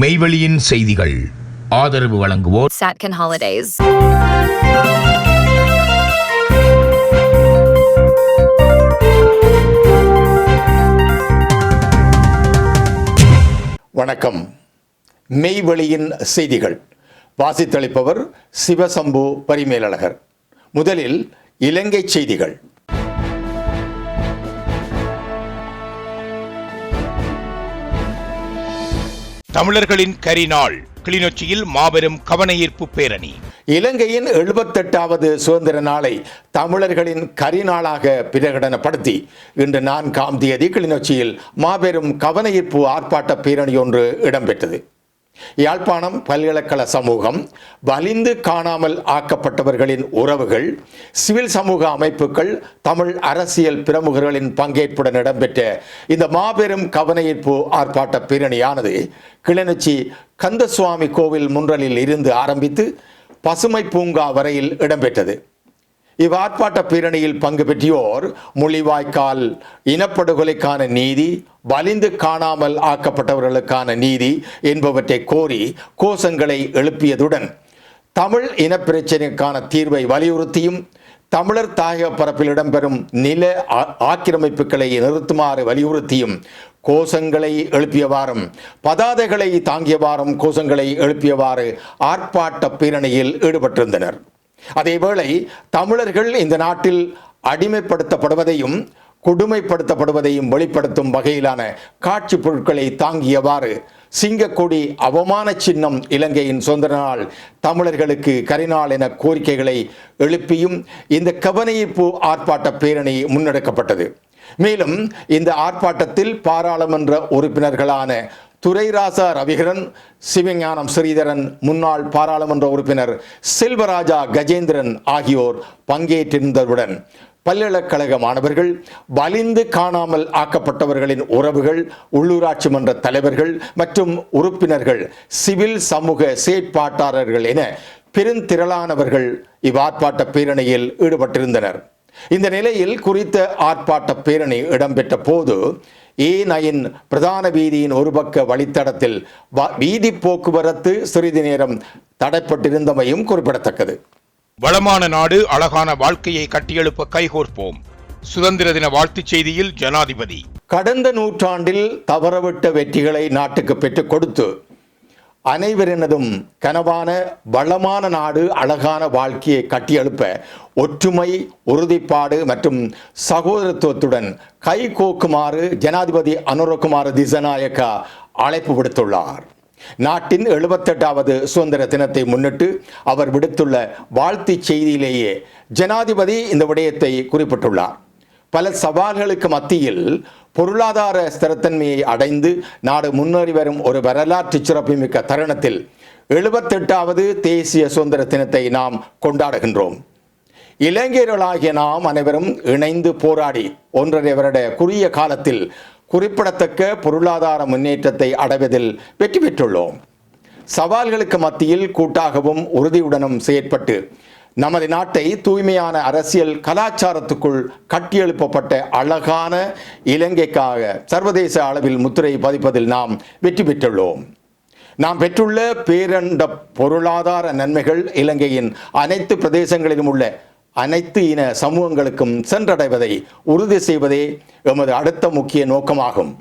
மெய்வெளியின் செய்திகள். ஆதரவு வழங்குவோர் Satkin Holidays. வணக்கம். மெய்வெளியின் செய்திகள். வாசித்தளிப்பவர் சிவசம்பு பரிமேலழகர். முதலில் இலங்கை செய்திகள். தமிழர்களின் கரிநாள் கிளிநொச்சியில் மாபெரும் கவனஈர்ப்பு பேரணி. இலங்கையின் எழுபத்தெட்டாவது சுதந்திர நாளை தமிழர்களின் கரிநாளாக பிரகடனப்படுத்தி இன்று நான்காம் தேதி கிளிநொச்சியில் மாபெரும் கவனஈர்ப்பு ஆர்ப்பாட்ட பேரணி ஒன்று இடம்பெற்றது. யாழ்ப்பாணம் பல்கலைக்கழக சமூகம் வலிந்து காணாமல் ஆக்கப்பட்டவர்களின் உறவுகள் சிவில் சமூக அமைப்புகள் தமிழ் அரசியல் பிரமுகர்களின் பங்கேற்புடன் இடம்பெற்ற இந்த மாபெரும் கவனஈர்ப்பு ஆர்ப்பாட்ட பேரணியானது கிளிநொச்சி கந்தசுவாமி கோவில் முன்றலில் இருந்து ஆரம்பித்து பசுமை பூங்கா வரையில் இடம்பெற்றது. இவ்வார்ப்பாட்ட பேரணியில் பங்கு பெற்றியோர் முள்ளிவாய்க்கால் இனப்படுகொலைக்கான நீதி வலிந்து காணாமல் ஆக்கப்பட்டவர்களுக்கான நீதி என்பவற்றை கோரி கோஷங்களை எழுப்பியதுடன் தமிழ் இனப்பிரச்சினைக்கான தீர்வை வலியுறுத்தியும் தமிழர் தாயக பரப்பில் இடம்பெறும் நில ஆ- ஆக்கிரமிப்புகளை நிறுத்துமாறு வலியுறுத்தியும் கோஷங்களை எழுப்பியவாறும் பதாதைகளை தாங்கியவாறும் கோஷங்களை எழுப்பியவாறு ஆர்ப்பாட்ட பேரணியில் ஈடுபட்டிருந்தனர். அதேவேளை தமிழர்கள் இந்த நாட்டில் அடிமைப்படுத்தப்படுவதையும் கொடுமைப்படுத்தப்படுவதையும் வெளிப்படுத்தும் வகையிலான காட்சி பொருட்களை தாங்கியவாறு சிங்கக்கொடி அவமான சின்னம் இலங்கையின் சுதந்திர நாள் தமிழர்களுக்கு கரிநாள் என கோரிக்கைகளை எழுப்பியும் இந்த கவனஈர்ப்பு ஆர்ப்பாட்ட பேரணி முன்னெடுக்கப்பட்டது. மேலும் இந்த ஆர்ப்பாட்டத்தில் பாராளுமன்ற உறுப்பினர்களான துரைராசா ரவிகரன் சிவஞானம் ஸ்ரீதரன் முன்னாள் பாராளுமன்ற உறுப்பினர் செல்வராஜா கஜேந்திரன் ஆகியோர் பங்கேற்றிருந்ததுடன் பல்கலைக்கழக மாணவர்கள் வலிந்து காணாமல் ஆக்கப்பட்டவர்களின் உறவுகள் உள்ளூராட்சி மன்ற தலைவர்கள் மற்றும் உறுப்பினர்கள் சிவில் சமூக செயற்பாட்டாளர்கள் என பெருந்திரளானவர்கள் இவ்வார்ப்பாட்ட பேரணியில் ஈடுபட்டிருந்தனர். இந்த நிலையில் குறித்த ஆர்ப்பாட்ட பேரணி இடம்பெற்ற போது ஏ நயின் பிரதான வீதியின் ஒரு பக்க வழித்தடத்தில் வீதி போக்குவரத்து சிறிது நேரம் தடைப்பட்டிருந்தமையும் குறிப்பிடத்தக்கது. வளமான நாடு அழகான வாழ்க்கையை கட்டியெழுப்ப கைகோர்ப்போம். சுதந்திர தின வாழ்த்துச் செய்தியில் ஜனாதிபதி. கடந்த நூற்றாண்டில் தவறவிட்ட வெற்றிகளை நாட்டுக்கு பெற்றுக் கொடுத்து அனைவரினதும் கனவான வளமான நாடு அழகான வாழ்க்கையை கட்டியெழுப்ப ஒற்றுமை உறுதிப்பாடு மற்றும் சகோதரத்துவத்துடன் கைகோக்குமாறு ஜனாதிபதி அனுரகுமார திசநாயக்கா அழைப்பு விடுத்துள்ளார். நாட்டின் எழுபத்தெட்டாவது சுதந்திர தினத்தை முன்னிட்டு அவர் விடுத்துள்ள வாழ்த்துச் செய்தியிலேயே ஜனாதிபதி இந்த விடயத்தை குறிப்பிட்டுள்ளார். பல சவால்களுக்கு மத்தியில் பொருளாதார ஸ்திரத்தன்மையை அடைந்து நாடு முன்னேறி வரும் ஒரு வரலாற்று சிறப்புமிக்க தருணத்தில் எழுபத்தெட்டாவது தேசிய சுதந்திர தினத்தை நாம் கொண்டாடுகின்றோம். இளைஞர்களாகிய நாம் அனைவரும் இணைந்து போராடி ஒன்றரை வருட குறுகிய காலத்தில் குறிப்பிடத்தக்க பொருளாதார முன்னேற்றத்தை அடைவதில் வெற்றி பெற்றுள்ளோம். சவால்களுக்கு மத்தியில் கூட்டாகவும் உறுதியுடனும் செயற்பட்டு நமது நாட்டை தூய்மையான அரசியல் கலாச்சாரத்துக்குள் கட்டியெழுப்பப்பட்ட அழகான இலங்கைக்காக சர்வதேச அளவில் முத்திரை பதிப்பதில் நாம் வெற்றி பெற்றுள்ளோம். நாம் பெற்றுள்ள பேரண்ட பொருளாதார நன்மைகள் இலங்கையின் அனைத்து பிரதேசங்களிலும் உள்ள அனைத்து இன சமூகங்களுக்கும் சென்றடைவதை உறுதி செய்வதே எமது அடுத்த முக்கிய நோக்கமாகும்.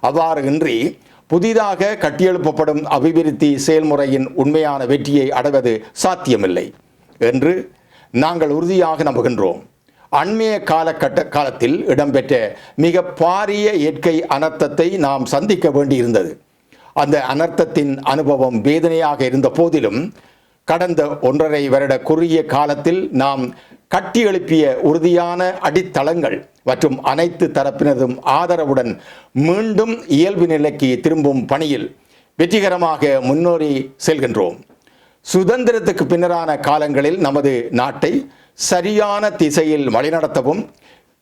அவ்வாறு இன்றி புதிதாக கட்டியெழுப்பப்படும் அபிவிருத்தி செயல்முறையின் உண்மையான வெற்றியை அடைவது சாத்தியமில்லை. என்று நாங்கள் உறுதியாக நம்புகின்றோம். அண்மைய காலகட்ட காலத்தில் இடம்பெற்ற மிக பாரிய இயற்கை அனர்த்தத்தை நாம் சந்திக்க வேண்டியிருந்தது. அந்த அனர்த்தத்தின் அனுபவம் வேதனையாக இருந்த போதிலும் கடந்த ஒன்றரை வருட குறுகிய காலத்தில் நாம் கட்டியெழுப்பிய உறுதியான அடித்தளங்கள் மற்றும் அனைத்து தரப்பினதும் ஆதரவுடன் மீண்டும் இயல்பு நிலைக்கு திரும்பும் பணியில் வெற்றிகரமாக முன்னேறி செல்கின்றோம். சுதந்திரத்துக்கு பின்னரான காலங்களில் நமது நாட்டை சரியான திசையில் வழிநடத்தவும்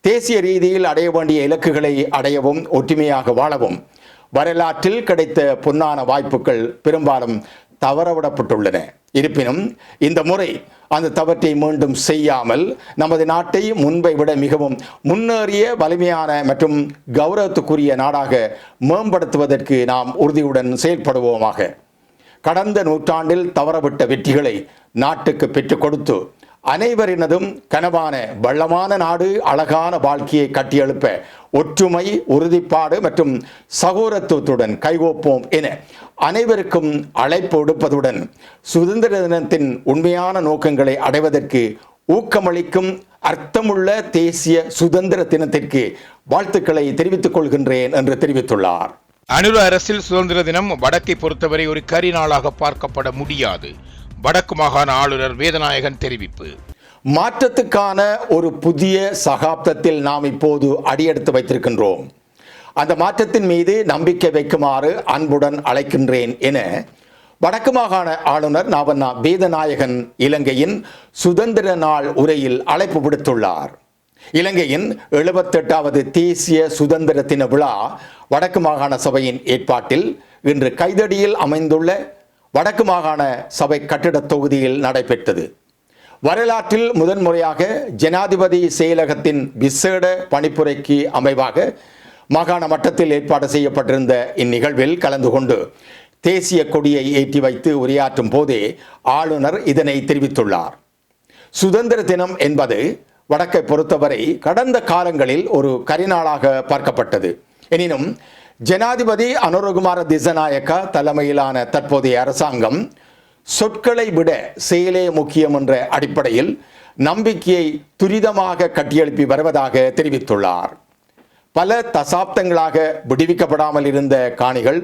தேசிய ரீதியில் அடைய வேண்டிய இலக்குகளை அடையவும் ஒற்றுமையாக வாழவும் வரலாற்றில் கிடைத்த பொன்னான வாய்ப்புகள் பெரும்பாலும் தவறவிடப்பட்டுள்ளன. இருப்பினும் இந்த முறை அந்த தவற்றை மீண்டும் செய்யாமல் நமது நாட்டை முன்பை விட மிகவும் முன்னேறிய வலிமையான மற்றும் கௌரவத்துக்குரிய நாடாக மேம்படுத்துவதற்கு நாம் உறுதியுடன் செயல்படுவோமாக. கடந்த நூற்றாண்டில் தவறவிட்ட வெற்றிகளை நாட்டுக்கு பெற்றுக் கொடுத்து அனைவரினதும் கனவான வள்ளமான நாடு அழகான வாழ்க்கையை கட்டியெழுப்ப ஒற்றுமை உறுதிப்பாடு மற்றும் சகோதரத்துவத்துடன் கைகோப்போம் என அனைவருக்கும் அழைப்பு விடுப்பதுடன் சுதந்திர தினத்தின் உண்மையான நோக்கங்களை அடைவதற்கு ஊக்கமளிக்கும் அர்த்தமுள்ள தேசிய சுதந்திர தினத்திற்கு வாழ்த்துக்களை தெரிவித்துக் கொள்கின்றேன் என்று தெரிவித்துள்ளார். அனுர அரசில் சுதந்திர தினம் வடக்கை பொறுத்தவரை ஒரு கரிநாளாக பார்க்கப்பட முடியாது. வடக்கு மாகாண ஆளுநர் வேதநாயகன் தெரிவிப்பு. மாற்றத்துக்கான ஒரு புதிய சகாப்தத்தில் நாம் இப்போது அடியெடுத்து வைத்திருக்கின்றோம். அந்த மாற்றத்தின் மீது நம்பிக்கை வைக்குமாறு அன்புடன் அழைக்கின்றேன் என வடக்கு மாகாண ஆளுநர் நாவண்ணா வேதநாயகன் இலங்கையின் சுதந்திர நாள் உரையில் அழைப்பு விடுத்துள்ளார். இலங்கையின் எழுபத்தெட்டாவது தேசிய சுதந்திர தின விழா வடக்கு மாகாண சபையின் ஏற்பாட்டில் இன்று கைதடியில் அமைந்துள்ள வடக்கு மாகாண சபை கட்டிடத் தொகுதியில் நடைபெற்றது. வரலாற்றில் முதன்முறையாக ஜனாதிபதி செயலகத்தின் விசேட பணிப்புரைக்கு அமைவாக மாகாண மட்டத்தில் ஏற்பாடு செய்யப்பட்டிருந்த இந்நிகழ்வில் கலந்து கொண்டு தேசிய கொடியை ஏற்றி வைத்து உரையாற்றும் போதே ஆளுநர் இதனை தெரிவித்துள்ளார். சுதந்திர தினம் என்பது வடக்கை பொறுத்தவரை கடந்த காலங்களில் ஒரு கரிநாளாக பார்க்கப்பட்டது. எனினும் ஜனாதிபதி அனுரகுமார திசநாயக்கா தலைமையிலான தற்போதைய அரசாங்கம் சொற்களை விட செயலே முக்கியம் என்ற அடிப்படையில் நம்பிக்கையை துரிதமாக கட்டியெழுப்பி வருவதாக தெரிவித்துள்ளார். பல தசாப்தங்களாக விடுவிக்கப்படாமல் இருந்த காணிகள்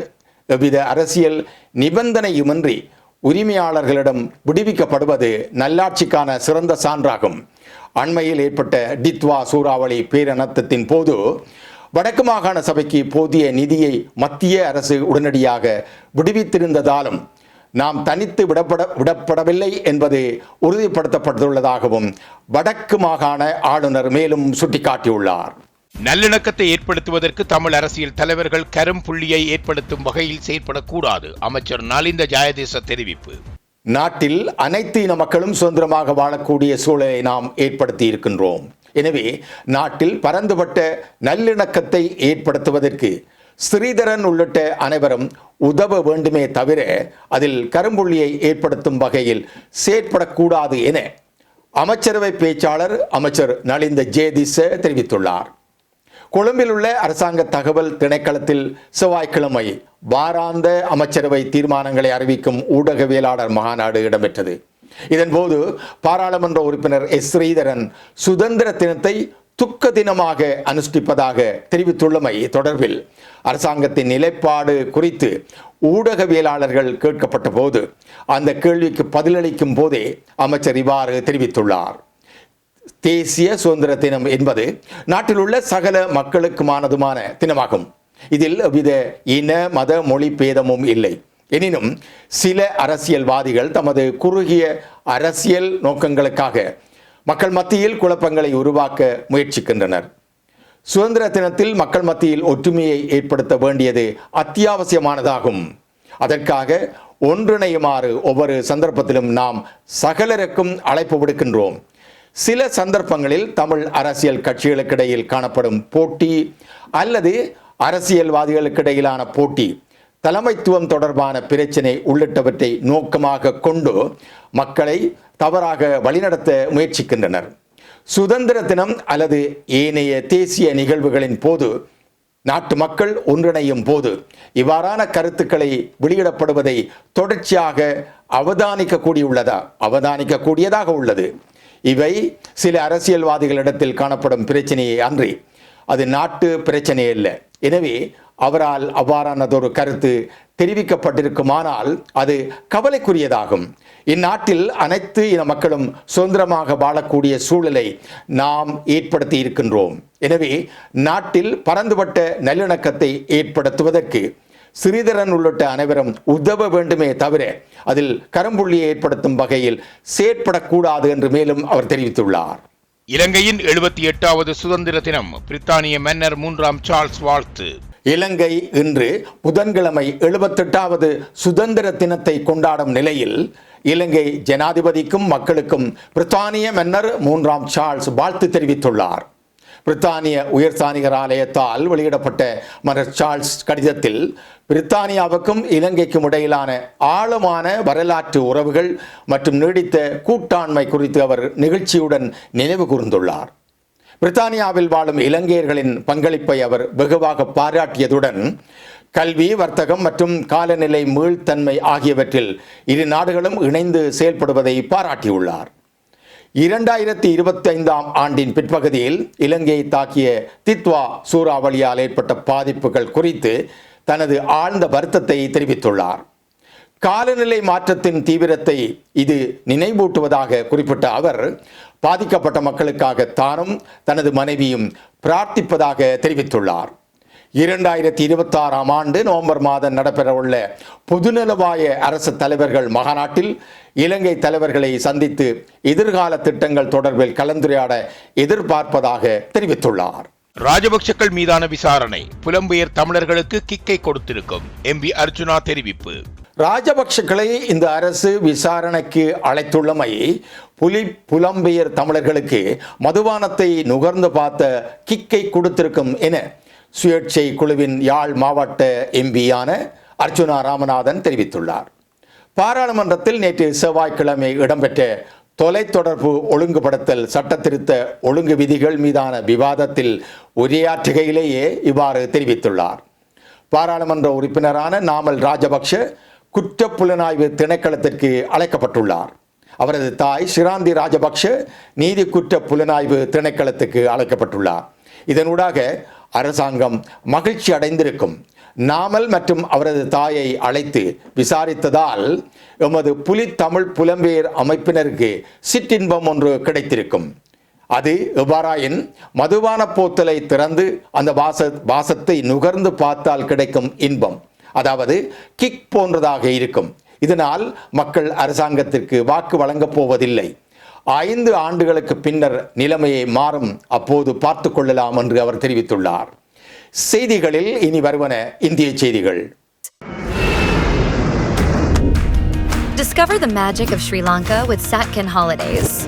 எவ்வித அரசியல் நிபந்தனையுமின்றி உரிமையாளர்களிடம் விடுவிக்கப்படுவது நல்லாட்சிக்கான சிறந்த சான்றாகும். அண்மையில் ஏற்பட்ட டித்வா சூறாவளி பேரணத்தத்தின் போது வடக்கு மாகாண சபைக்கு போதிய நிதியை மத்திய அரசு உடனடியாக விடுவித்திருந்ததாலும் நாம் தனித்து விடப்பட விடப்படவில்லை என்பது உறுதிப்படுத்தப்பட்டுள்ளதாகவும் வடக்கு மாகாண ஆளுநர் மேலும் சுட்டிக்காட்டியுள்ளார். நல்லிணக்கத்தை ஏற்படுத்துவதற்கு தமிழ் அரசியல் தலைவர்கள் கரும் புள்ளியை ஏற்படுத்தும் வகையில் செயற்படக்கூடாது. அமைச்சர் நலிந்த ஜாயதேச தெரிவிப்பு. நாட்டில் அனைத்து இன மக்களும் சுதந்திரமாக வாழக்கூடிய சூழலை நாம் ஏற்படுத்தி இருக்கின்றோம் எனவே நாட்டில் பரந்துபட்ட நல்லிணக்கத்தை ஏற்படுத்துவதற்கு ஸ்ரீதரன் உள்ளிட்ட அனைவரும் உதவ வேண்டுமே தவிர அதில் கரும்புள்ளியை ஏற்படுத்தும் வகையில் செயற்படக்கூடாது என அமைச்சரவை பேச்சாளர் அமைச்சர் நலிந்த ஜேதிச தெரிவித்துள்ளார். கொழும்பில் உள்ள அரசாங்க தகவல் திணைக்களத்தில் செவ்வாய்க்கிழமை வாராந்த அமைச்சரவை தீர்மானங்களை அறிவிக்கும் ஊடகவியலாளர் மாநாடு இடம்பெற்றது. இதன்போது பாராளுமன்ற உறுப்பினர் எஸ் ஸ்ரீதரன் சுதந்திர தினத்தை துக்க தினமாக அனுஷ்டிப்பதாக தெரிவித்துள்ளமை தொடர்பில் அரசாங்கத்தின் நிலைப்பாடு குறித்து ஊடகவியலாளர்கள் கேட்கப்பட்ட போது அந்த கேள்விக்கு பதிலளிக்கும் போதே அமைச்சர் இவ்வாறு தெரிவித்துள்ளார். தேசிய சுதந்திர தினம் என்பது நாட்டில் உள்ள சகல மக்களுக்குமானதுமான தினமாகும். இதில் எவ்வித இன மத மொழி பேதமும் இல்லை. எனினும் சில அரசியல்வாதிகள் தமது குறுகிய அரசியல் நோக்கங்களுக்காக மக்கள் மத்தியில் குழப்பங்களை உருவாக்க முயற்சிக்கின்றனர். சுதந்திர தினத்தில் மக்கள் மத்தியில் ஒற்றுமையை ஏற்படுத்த வேண்டியது அத்தியாவசியமானதாகும். அதற்காக ஒன்றிணையுமாறு ஒவ்வொரு சந்தர்ப்பத்திலும் நாம் சகலருக்கும் அழைப்பு விடுக்கின்றோம். சில சந்தர்ப்பங்களில் தமிழ் அரசியல் கட்சிகளுக்கிடையில் காணப்படும் போட்டி அல்லது அரசியல்வாதிகளுக்கிடையிலான போட்டி தலைமைத்துவம் தொடர்பான பிரச்சினை உள்ளிட்டவற்றை நோக்கமாக கொண்டு மக்களை தவறாக வழிநடத்த முயற்சிக்கின்றனர். சுதந்திர தினம் அல்லது ஏனைய தேசிய நிகழ்வுகளின் போது நாட்டு மக்கள் ஒன்றிணையும் போது இவ்வாறான கருத்துக்களை வெளியிடப்படுவதை தொடர்ச்சியாக அவதானிக்க கூடியுள்ளதா அவதானிக்க கூடியதாக உள்ளது. இவை சில அரசியல்வாதிகளிடத்தில் காணப்படும் பிரச்சனையை அன்றி அது நாட்டு பிரச்சனை இல்லை. எனவே அவரால் அவ்வாறானதொரு கருத்து தெரிவிக்கப்பட்டிருக்குமானால் அது கவலைக்குரியதாகும். இந்நாட்டில் அனைத்து இன மக்களும் சுதந்திரமாக வாழக்கூடிய சூழலை நாம் ஏற்படுத்தி இருக்கின்றோம் எனவே நாட்டில் பரந்துபட்ட நல்லிணக்கத்தை ஏற்படுத்துவதற்கு ஸ்ரீதரன் உள்ளிட்ட அனைவரும் உதவ வேண்டுமே தவிர அதில் கரும்புள்ளியை ஏற்படுத்தும் வகையில் செயற்படக்கூடாது என்று மேலும் அவர் தெரிவித்துள்ளார். இலங்கையின் எழுபத்தி எட்டாவது சுதந்திர தினம் பிரித்தானிய மன்னர் மூன்றாம் சார்ல்ஸ் வாழ்த்து. இலங்கை இன்று புதன்கிழமை எழுபத்தெட்டாவது சுதந்திர தினத்தை கொண்டாடும் நிலையில் இலங்கை ஜனாதிபதிக்கும் மக்களுக்கும் பிரித்தானிய மன்னர் மூன்றாம் சார்ல்ஸ் வாழ்த்து தெரிவித்துள்ளார். பிரித்தானிய உயர்ஸ்தானிகர் ஆலயத்தால் வெளியிடப்பட்ட மன்னர் சார்ல்ஸ் கடிதத்தில் பிரித்தானியாவுக்கும் இலங்கைக்கும் இடையிலான ஆழமான வரலாற்று உறவுகள் மற்றும் நீடித்த கூட்டாண்மை குறித்து அவர் நிகழ்ச்சியுடன் நினைவு கூர்ந்துள்ளார். பிரித்தானியாவில் வாழும் இலங்கையர்களின் பங்களிப்பை அவர் வெகுவாக பாராட்டியதுடன் கல்வி வர்த்தகம் மற்றும் காலநிலை மீள்தன்மை ஆகியவற்றில் இரு நாடுகளும் இணைந்து செயல்படுவதை பாராட்டியுள்ளார். இரண்டாயிரத்தி இருபத்தி ஐந்தாம் ஆண்டின் பிற்பகுதியில் இலங்கையை தாக்கிய தித்வா சூறாவளியால் ஏற்பட்ட பாதிப்புகள் குறித்து தனது ஆழ்ந்த வருத்தத்தை தெரிவித்துள்ளார். காலநிலை மாற்றத்தின் தீவிரத்தை இது நினைவூட்டுவதாக குறிப்பிட்ட அவர் பாதிக்கப்பட்ட மக்களுக்காக தானும் தனது மனைவியும் பிரார்த்திப்பதாக தெரிவித்துள்ளார். இரண்டாயிரத்தி இருபத்தாறாம் ஆண்டு நவம்பர் மாதம் நடைபெறவுள்ள பொதுநலவாய அரசு தலைவர்கள் மகாநாட்டில் இலங்கை தலைவர்களை சந்தித்து எதிர்கால திட்டங்கள் தொடர்பில் கலந்துரையாட எதிர்பார்ப்பதாக தெரிவித்துள்ளார். ராஜபக்சக்கள் மீதான விசாரணை. புலம்பெயர் தமிழர்களுக்கு கிக்கை கொடுத்திருக்கும். எம்பி அர்ஜுனா தெரிவிப்பு. ராஜபக்ஷக்களை இந்த அரசு விசாரணைக்கு அழைத்துள்ளமை புலி புலம்பெயர் தமிழர்களுக்கு மதுபானத்தை நுகர்ந்து பார்த்த கிக்கை கொடுத்திருக்கும் என சுயேட்சை குழுவின் யாழ் மாவட்ட எம்பியான அர்ச்சுனா ராமநாதன் தெரிவித்துள்ளார். பாராளுமன்றத்தில் நேற்று செவ்வாய்க்கிழமை இடம்பெற்ற தொலைத்தொடர்பு ஒழுங்குபடுத்தல் சட்டத்திருத்த ஒழுங்கு விதிகள் மீதான விவாதத்தில் உரையாற்றுகையிலேயே இவ்வாறு தெரிவித்துள்ளார். பாராளுமன்ற உறுப்பினரான நாமல் ராஜபக்ஷ குற்றப்புலனாய்வு திணைக்களத்திற்கு அழைக்கப்பட்டுள்ளார். அவரது தாய் சிராந்தி ராஜபக்ஷ நீதி குற்ற புலனாய்வு திணைக்களத்துக்கு அழைக்கப்பட்டுள்ளார். இதனூடாக அரசாங்கம் மகிழ்ச்சி அடைந்திருக்கும் நாமல் மற்றும் அவரது தாயை அழைத்து விசாரித்ததால் எமது புலி தமிழ் புலம்பெயர் அமைப்பினருக்கு சிற்றின்பம் ஒன்று கிடைத்திருக்கும். அது எவ்வாறாயின் மதுபான போத்தலை திறந்து அந்த வாச வாசத்தை நுகர்ந்து பார்த்தால் கிடைக்கும் இன்பம். அதாவது கிக் போன்றதாக இருக்கும். இதனால் மக்கள் அரசாங்கத்திற்கு வாக்கு வழங்கப் போவதில்லை. ஐந்து ஆண்டுகளுக்கு பின்னர் நிலைமையை மாறும். அப்போது பார்த்து கொள்ளலாம் என்று அவர் தெரிவித்துள்ளார். செய்திகளில் இனி வருவன இந்திய செய்திகள் Discover the magic of Sri Lanka with Satkin Holidays.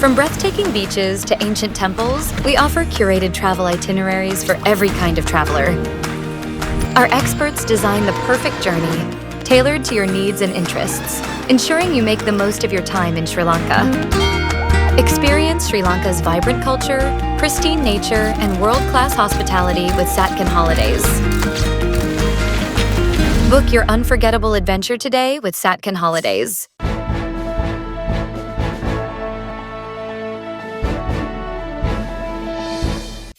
From breathtaking beaches to ancient temples, we offer curated travel itineraries for every kind of traveler. Our experts design the perfect journey, tailored to your needs and interests, ensuring you make the most of your time in Sri Lanka. Experience Sri Lanka's vibrant culture, pristine nature, and world class hospitality with Satkin Holidays. Book your unforgettable adventure today with Satkin Holidays.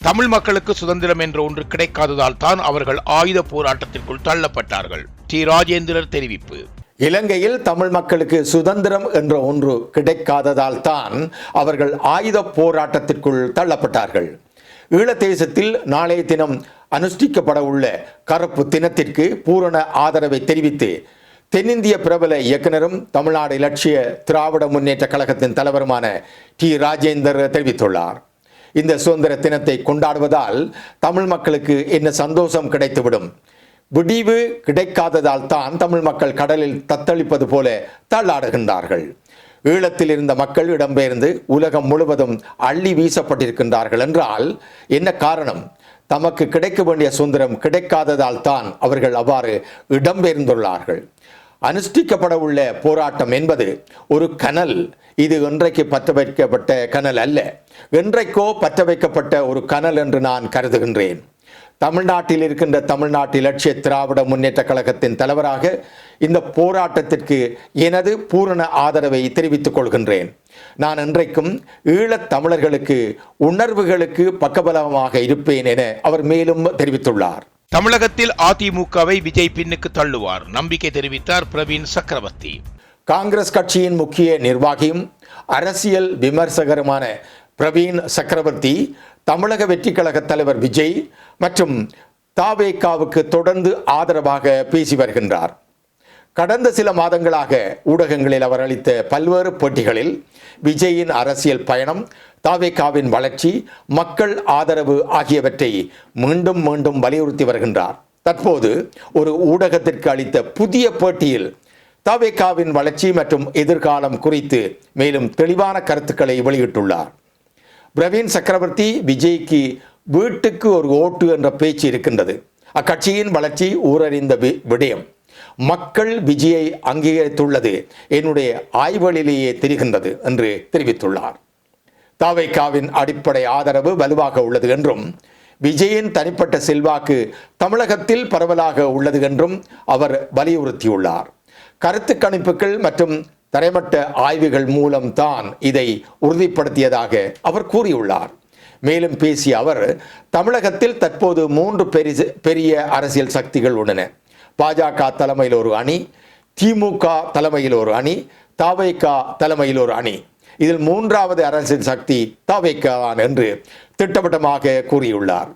Tamil மக்களுக்கு சுதந்திரம் என்ற ஒன்று கிடைக்காததால் தான் அவர்கள் ஆயுத போராட்டத்திற்குள் தள்ளப்பட்டார்கள் D ராஜேந்திரர் தெரிவிப்பு இலங்கையில் தமிழ் மக்களுக்கு சுதந்திரம் என்ற ஒன்று கிடைக்காததால் தான் அவர்கள் ஆயுத போராட்டத்திற்குள் தள்ளப்பட்டார்கள். ஈழத்தேசத்தில் நாளைய தினம் அனுஷ்டிக்கப்பட உள்ள கருப்பு தினத்திற்கு பூரண ஆதரவை தெரிவித்து தென்னிந்திய பிரபல இயக்குனரும் தமிழ்நாடு இலட்சிய திராவிட முன்னேற்ற கழகத்தின் தலைவருமான டி. ராஜேந்தர் தெரிவித்துள்ளார். இந்த சுதந்திர தினத்தை கொண்டாடுவதால் தமிழ் மக்களுக்கு என்ன சந்தோஷம் கிடைத்துவிடும்? விடிவு கிடைக்காததால் தான் தமிழ் மக்கள் கடலில் தத்தளிப்பது போல தள்ளாடுகின்றார்கள். ஈழத்தில் இருந்த மக்கள் இடம்பெயர்ந்து உலகம் முழுவதும் அள்ளி வீசப்பட்டிருக்கின்றார்கள் என்றால் என்ன காரணம்? தமக்கு கிடைக்க வேண்டிய சுதந்திரம் கிடைக்காததால் தான் அவர்கள் அவ்வாறு இடம்பெயர்ந்துள்ளார்கள். அனுஷ்டிக்கப்பட உள்ள போராட்டம் என்பது ஒரு கனல். இது இன்றைக்கு பற்ற வைக்கப்பட்ட கனல் அல்ல. என்றைக்கோ பற்ற வைக்கப்பட்ட ஒரு கனல் என்று நான் கருதுகின்றேன். தமிழ்நாட்டில் இருக்கின்ற தமிழ்நாட்டு இலட்சிய திராவிட முன்னேற்ற கழகத்தின் தலைவராக இந்த போராட்டத்திற்கு எனது பூரண ஆதரவை தெரிவித்துக் கொள்கின்றேன். நான் இன்றைக்கும் ஈழத் தமிழர்களுக்கு உணர்வுகளுக்கு பக்கபலமாக இருப்பேன் என அவர் மேலும் தெரிவித்துள்ளார். தமிழகத்தில் அதிமுகவை விஜய் பின்னுக்கு தள்ளுவார் நம்பிக்கை தெரிவித்தார் பிரவீன் சக்கரவர்த்தி. காங்கிரஸ் கட்சியின் முக்கிய நிர்வாகியும் அரசியல் விமர்சகருமான பிரவீன் சக்கரவர்த்தி தமிழக வெற்றிக் கழக தலைவர் விஜய் மற்றும் தாவேகாவுக்கு தொடர்ந்து ஆதரவாக பேசி வருகின்றார். கடந்த சில மாதங்களாக ஊடகங்களில் அவர் அளித்த பல்வேறு போட்டிகளில் விஜயின் அரசியல் பயணம் தாவேகாவின் வளர்ச்சி மக்கள் ஆதரவு ஆகியவற்றை மீண்டும் மீண்டும் வலியுறுத்தி வருகின்றார். தற்போது ஒரு ஊடகத்திற்கு அளித்த புதிய போட்டியில் தாவேகாவின் வளர்ச்சி மற்றும் எதிர்காலம் குறித்து மேலும் தெளிவான கருத்துக்களை வெளியிட்டுள்ளார். பிரவீன் சக்கரவர்த்தி விஜய்க்கு வீட்டுக்கு ஒரு ஓட்டு என்ற பேச்சு இருக்கின்றது. அக்கட்சியின் வளர்ச்சி ஊரறிந்த வி- விடயம். மக்கள் விஜயை அங்கீகரித்துள்ளது. என்னுடைய ஆய்வுகளிலேயே தெரிகின்றது என்று தெரிவித்துள்ளார். தாவைக்காவின் அடிப்படை ஆதரவு வலுவாக உள்ளது என்றும் விஜயின் தனிப்பட்ட செல்வாக்கு தமிழகத்தில் பரவலாக உள்ளது என்றும் அவர் வலியுறுத்தியுள்ளார். கருத்து கணிப்புகள் மற்றும் தரைமட்ட ஆய்வுகள் மூலம்தான் இதை உறுதிப்படுத்தியதாக அவர் கூறியுள்ளார். மேலும் பேசிய அவர் தமிழகத்தில் தற்போது மூன்று பெரிச- பெரிய அரசியல் சக்திகள் உள்ளன. பாஜக தலைமையில் ஒரு அணி திமுக தலைமையில் ஒரு அணி தாவைக்கா தலைமையில் ஒரு அணி. இதில் மூன்றாவது அரசியல் சக்தி தாவேக்காதான் என்று திட்டவட்டமாக கூறியுள்ளார்.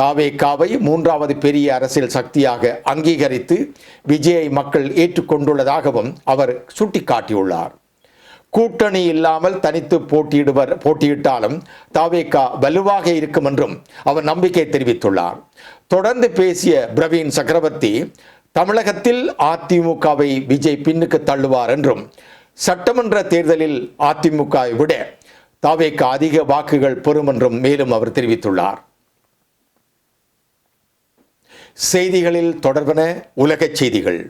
தாவேக்காவை மூன்றாவது பெரிய அரசியல் சக்தியாக அங்கீகரித்து விஜயை மக்கள் ஏற்றுக்கொண்டுள்ளதாகவும் அவர் சுட்டிக்காட்டியுள்ளார். கூட்டணி இல்லாமல் தனித்து போட்டியிடுவர் போட்டியிட்டாலும் தாவேகா வலுவாக இருக்கும் என்றும் அவர் நம்பிக்கை தெரிவித்துள்ளார். தொடர்ந்து பேசிய பிரவீன் சக்கரவர்த்தி தமிழகத்தில் அதிமுகவை விஜய் பின்னுக்கு தள்ளுவார் என்றும் சட்டமன்ற தேர்தலில் அதிமுகவை விட தாவேகா அதிக வாக்குகள் பெறும் என்றும் மேலும் அவர் தெரிவித்துள்ளார். செய்திகளில் தொடர்பன உலகச் செய்திகள்.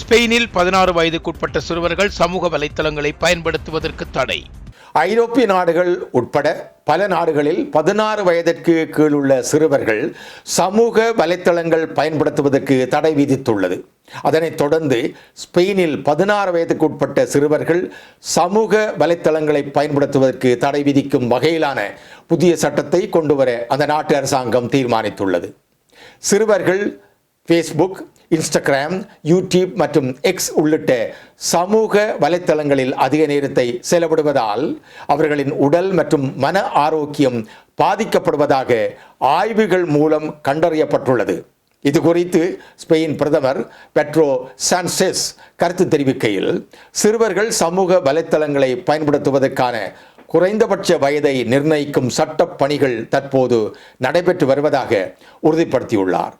ஸ்பெயினில் பதினாறு வயதுக்குட்பட்ட சிறுவர்கள் சமூக வலைத்தளங்களை பயன்படுத்துவதற்கு தடை. ஐரோப்பிய நாடுகள் உட்பட பல நாடுகளில் பதினாறு வயதிற்கு கீழ் உள்ள சிறுவர்கள் சமூக வலைத்தளங்கள் பயன்படுத்துவதற்கு தடை விதித்துள்ளது. அதனைத் தொடர்ந்து ஸ்பெயினில் பதினாறு வயதுக்கு உட்பட்ட சிறுவர்கள் சமூக வலைத்தளங்களை பயன்படுத்துவதற்கு தடை விதிக்கும் வகையிலான புதிய சட்டத்தை கொண்டுவர அந்த நாட்டு அரசாங்கம் தீர்மானித்துள்ளது. சிறுவர்கள் ஃபேஸ்புக் இன்ஸ்டாகிராம் யூடியூப் மற்றும் எக்ஸ் உள்ளிட்ட சமூக வலைத்தளங்களில் அதிக நேரத்தை செலவிடுவதால் அவர்களின் உடல் மற்றும் மன ஆரோக்கியம் பாதிக்கப்படுவதாக ஆய்வுகள் மூலம் கண்டறியப்பட்டுள்ளது. இது குறித்து ஸ்பெயின் பிரதமர் பெட்ரோ சான்செஸ் கருத்து தெரிவிக்கையில் சிறுவர்கள் சமூக வலைத்தளங்களை பயன்படுத்துவதற்கான குறைந்தபட்ச வயதை நிர்ணயிக்கும் சட்ட பணிகள் தற்போது நடைபெற்று வருவதாக உறுதிப்படுத்தியுள்ளார்.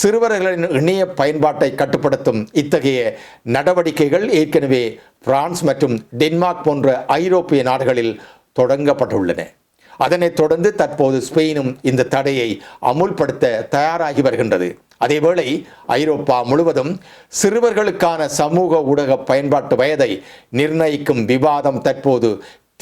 சிறுவர்களின் இணைய பயன்பாட்டை கட்டுப்படுத்தும் இத்தகைய நடவடிக்கைகள் ஏற்கனவே பிரான்ஸ் மற்றும் டென்மார்க் போன்ற ஐரோப்பிய நாடுகளில் தொடங்கப்பட்டுள்ளன. அதனைத் தொடர்ந்து தற்போது ஸ்பெயினும் இந்த தடையை அமுல்படுத்த தயாராகி வருகின்றது. அதேவேளை ஐரோப்பா முழுவதும் சிறுவர்களுக்கான சமூக ஊடக பயன்பாட்டு வயதை நிர்ணயிக்கும் விவாதம் தற்போது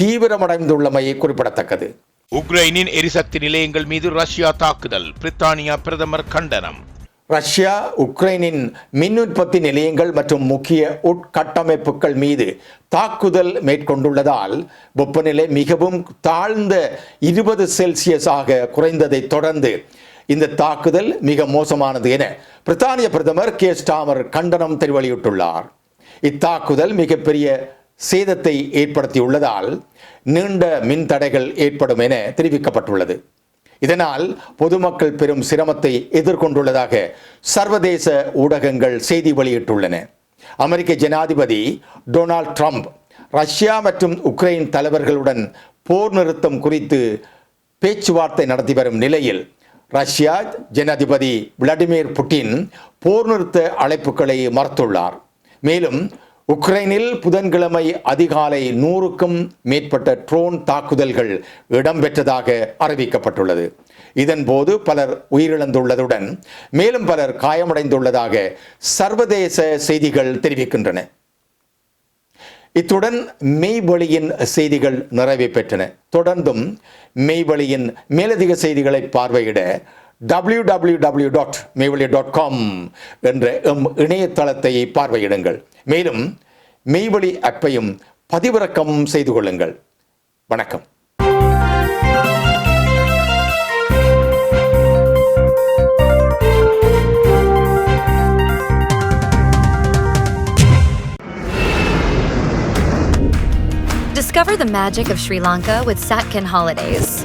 தீவிரமடைந்துள்ளமை குறிப்பிடத்தக்கது. உக்ரைனின் எரிசக்தி நிலையங்கள் மீது ரஷ்யா தாக்குதல். பிரித்தானியா பிரதமர் கண்டனம். ரஷ்யா உக்ரைனின் மின் உற்பத்தி நிலையங்கள் மற்றும் முக்கிய உட்கட்டமைப்புகள் மீது தாக்குதல் மேற்கொண்டுள்ளதால் வெப்பநிலை மிகவும் தாழ்ந்த இருபது செல்சியஸாக குறைந்ததை தொடர்ந்து இந்த தாக்குதல் மிக மோசமானது என பிரித்தானிய பிரதமர் கே. ஸ்டாமர் கண்டனம் தெரிவித்துள்ளார். இத்தாக்குதல் மிகப்பெரிய சேதத்தை ஏற்படுத்தியுள்ளதால் நீண்ட மின் தடைகள் ஏற்படும் என தெரிவிக்கப்பட்டுள்ளது. இதனால் பொதுமக்கள் பெரும் சிரமத்தை எதிர்கொண்டுள்ளதாக சர்வதேச ஊடகங்கள் செய்தி வெளியிட்டுள்ளன. அமெரிக்க ஜனாதிபதி டொனால்ட் ட்ரம்ப் ரஷ்யா மற்றும் உக்ரைன் தலைவர்களுடன் போர் நிறுத்தம் குறித்து பேச்சுவார்த்தை நடத்தி வரும் நிலையில் ரஷ்யா ஜனாதிபதி விளாடிமிர் புட்டின் போர் நிறுத்த அழைப்புகளை மறுத்துள்ளார். மேலும் உக்ரைனில் புதன்கிழமை அதிகாலை நூறுக்கும் மேற்பட்ட ட்ரோன் தாக்குதல்கள் இடம்பெற்றதாக அறிவிக்கப்பட்டுள்ளது. இதன்போது பலர் உயிரிழந்துள்ளதுடன் மேலும் பலர் காயமடைந்துள்ளதாக சர்வதேச செய்திகள் தெரிவிக்கின்றன. இத்துடன் மெய்வழியின் செய்திகள் நிறைவு பெற்றன. தொடர்ந்தும் மெய்வழியின் மேலதிக செய்திகளை பார்வையிட W W W dot Meivazhi dot com என்ற எம் இணையதளத்தை பார்வையிடுங்கள். மேலும் மெய்வழி அப்பையும் பதிவிறக்கம் செய்து கொள்ளுங்கள். வணக்கம். Discover the magic of Sri Lanka with Satkin Holidays.